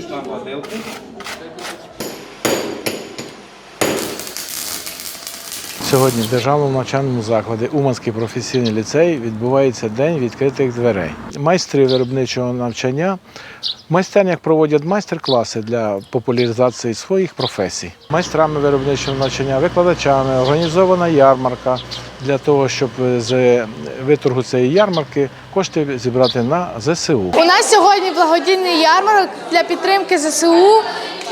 штамп гладилки. Сьогодні в державному навчальному закладі Уманський професійний ліцей відбувається день відкритих дверей. Майстри виробничого навчання в майстернях проводять майстер-класи для популяризації своїх професій. Майстрами виробничого навчання, викладачами організована ярмарка для того, щоб з виторгу цієї ярмарки кошти зібрати на ЗСУ. У нас сьогодні благодійний ярмарок для підтримки ЗСУ.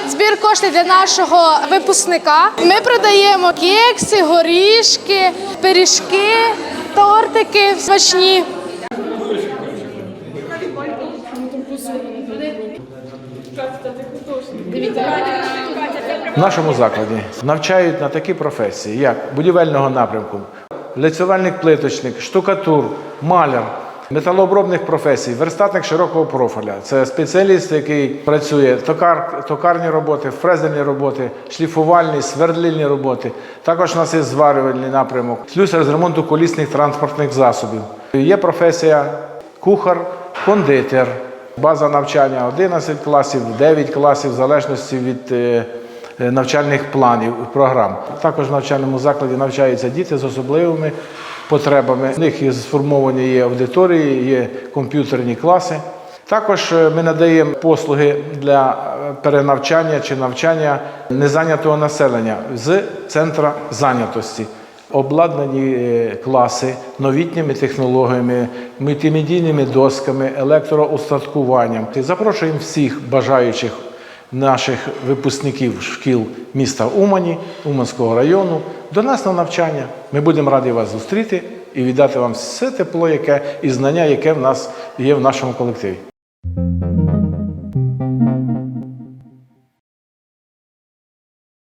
Збір коштів для нашого випускника. Ми продаємо кекси, горішки, пиріжки, тортики смачні. В нашому закладі навчають на такі професії, як будівельного напрямку, лицювальник плиточник, штукатур, маляр, металообробних професій, верстатник широкого профіля. Це спеціаліст, який працює токар, токарні роботи, фрезерні роботи, шліфувальні, свердлильні роботи. Також у нас є зварювальний напрямок, слюсар з ремонту колісних транспортних засобів. Є професія кухар, кондитер. База навчання 11 класів, 9 класів, в залежності від е, е, навчальних планів програм. Також в навчальному закладі навчаються діти з особливими потребами. У них є сформовані є аудиторії, є комп'ютерні класи. Також е, ми надаємо послуги для е, перенавчання чи навчання незайнятого населення з центра зайнятості. Обладнані е, класи новітніми технологіями, мультимедійними досками, електроустаткуванням. Запрошуємо всіх бажаючих наших випускників шкіл міста Умані, Уманського району до нас на навчання. Ми будемо раді вас зустріти і віддати вам все тепло, яке і знання, яке в нас є в нашому колективі.